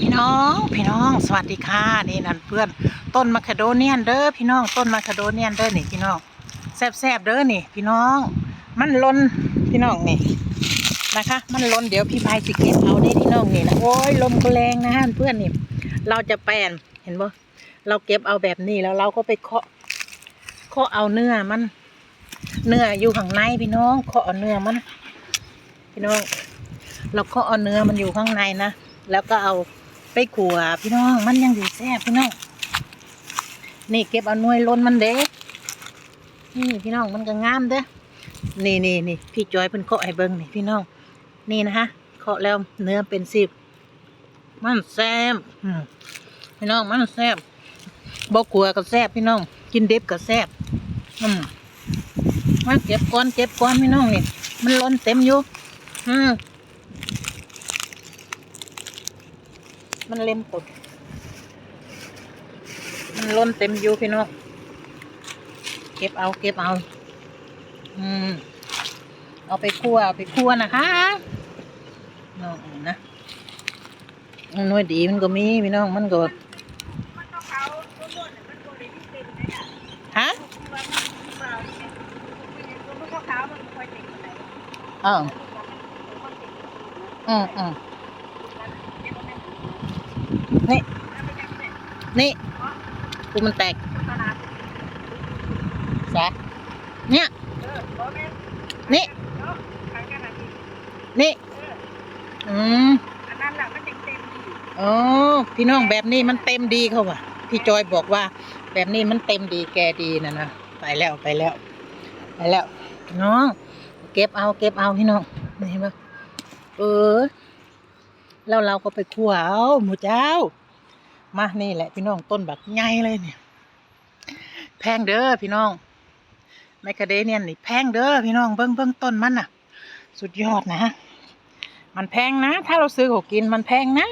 พี่น้องพี่น้องสวัสดีค่ะนี่นั่นเพื่อนต้นมะคาโดเนียนเด้อพี่น้องต้นมะคาโดเนียนเด้อนี่พี่น้องแซ่บๆเด้อนี่ พี่น้อง มันล้นพี่น้องนี่นะคะ มันล้นเดี๋ยวพี่พายสิเก็บเอาได้พี่น้องนี่นะโอ้ยลมก็แรงนะฮะเพื่อนนี่ เราจะแปลนเห็นบ่เราเก็บเอาแบบนี้แล้วเราก็ไปเคาะเคาะเอาเนื้อมัน เนื้ออยู่ข้างในพี่น้องเคาะเอาเนื้อมัน พี่น้อง เราเคาะเอาเนื้อมันอยู่ข้างในนะแล้วก็เอา ไปขัวพี่น้อง มันยังดีแซ่บพี่น้อง นี่เก็บเอาหน่วยล้นมันเด้นี่พี่น้องมันก็งามเด้นี่นี่นี่พี่จอยเพิ่นเคาะให้เบิ่งนี่พี่น้อง นี่นะฮะเคาะแล้วเนื้อเป็นสิบมันแซ่บพี่น้องมันแซ่บบ่ขัวก็แซ่บพี่น้อง กินเดิบก็แซ่บอืมมาเก็บก้อนเก็บก้อนพี่น้องนี่ มันล้นเต็มอยู่ อืม มันเล่มปดมันล้นเต็มอยู่พี่น้อง เก็บเอาเก็บเอา อืม เอาไปคั่วเอาไปคั่วนะคะน้องนะหน่วยดีมันก็มีพี่น้องมันก็ฮะอ้าวอืมอืม นี่ นี่กูมันแตกสะเนี่ย นี่ นี่ อืมอ๋อพี่น้องแบบนี้มันเต็มดีเขาว่ะ พี่จอยบอกว่า แบบนี้มันเต็มดีแกดีนะนะไปแล้วไปแล้ว ไปแล้ว น้อง เก็บเอาเก็บเอาพี่น้องนี่เห็นปะเออ แล้วเราก็ไปขั่วเอาหมูเจ้า มานี่แหละพี่น้องต้นแบบใหญ่เลยเนี่ย แพงเด้อพี่น้องไมคาเดเนียนนี่แพงเด้อพี่น้องเบิ้งเบิ้งต้นมันน่ะ สุดยอดนะ มันแพงนะ ถ้าเราซื้อของกินมันแพงนะ